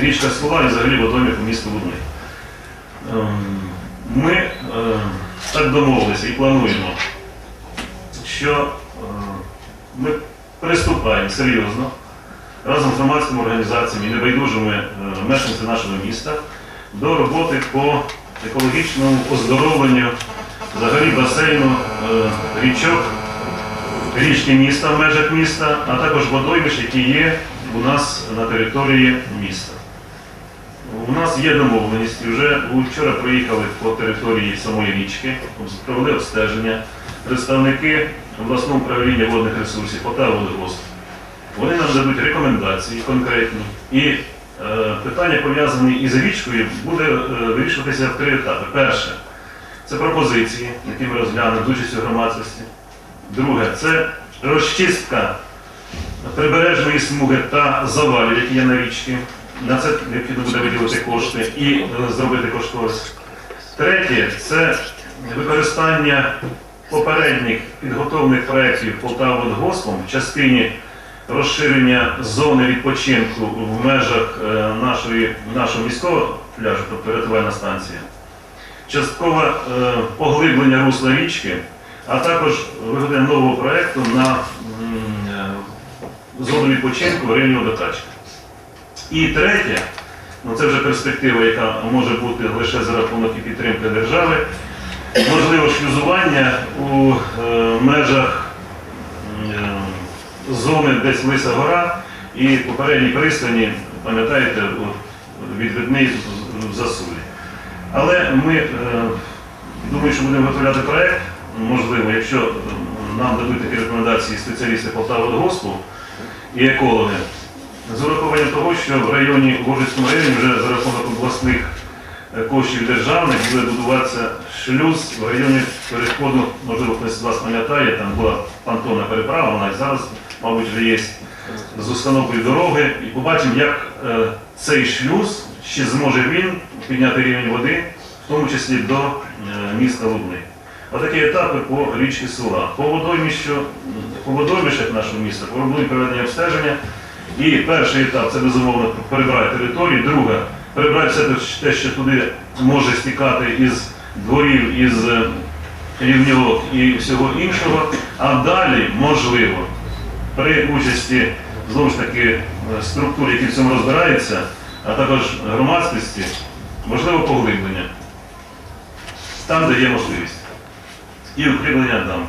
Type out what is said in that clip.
річка Смола і взагалі водойми по місту Лубни. Ем, Ми е, так домовилися і плануємо, що е, ми приступаємо серйозно разом з громадськими організаціями і небайдужими мешканцями нашого міста до роботи по екологічному оздоровленню взагалі басейну річок, річки міста в межах міста, а також водоймищ, які є у нас на території міста. У нас є домовленість, вже вчора проїхали по території самої річки, провели обстеження. Представники обласного управління водних ресурсів Полтава водогосп. Вони нам дадуть рекомендації конкретні. І е, питання, пов'язані із річкою, буде е, вирішуватися в три етапи. Перше це пропозиції, які ми розглянемо з участю громадськості. Друге це розчистка прибережної смуги та завалів, які є на річці. На це необхідно буде виділити кошти і е, зробити кошторис. Третє це використання попередніх підготовлених проєктів Полтаводгоспом в частині розширення зони відпочинку в межах е, нашої, нашого міського пляжу, тобто рятувальна станція, часткове е, поглиблення русла річки, а також виготовлення нового проєкту на зону відпочинку в районі водокачки. І третє, ну це вже перспектива, яка може бути лише за рахунок і підтримки держави, можливо шлюзування у е, межах е, зони десь Лиса гора. І попередній пристані, пам'ятаєте, відвідний в- засулі. Але ми е, думаю, що будемо готувати проєкт, можливо, якщо нам дадуть такі рекомендації спеціалісти Полтаводгоспу і екологи, з урахуванням того, що в районі в районі вже за рахунок обласних е, коштів державних буде будуватися шлюз в районі переходу, можливо, хтось з вас пам'ятає, там була понтонна переправа, вона і зараз, мабуть, вже є з установкою дороги. І побачимо, як е, цей шлюз ще зможе він підняти рівень води, в тому числі до е, міста Лубни. Отакі етапи по річці Сула. По по водоймищах нашого міста будуть проведення обстеження. І перший етап це безумовно перебрати територію. Друге, перебрати все те, що туди може стікати із дворів, із е, рівньовок і всього іншого. А далі, можливо, при участі знову ж таки структур, які в цьому розбираються, а також громадськості, можливо поглиблення. Там, де є можливість. І укріплення дам.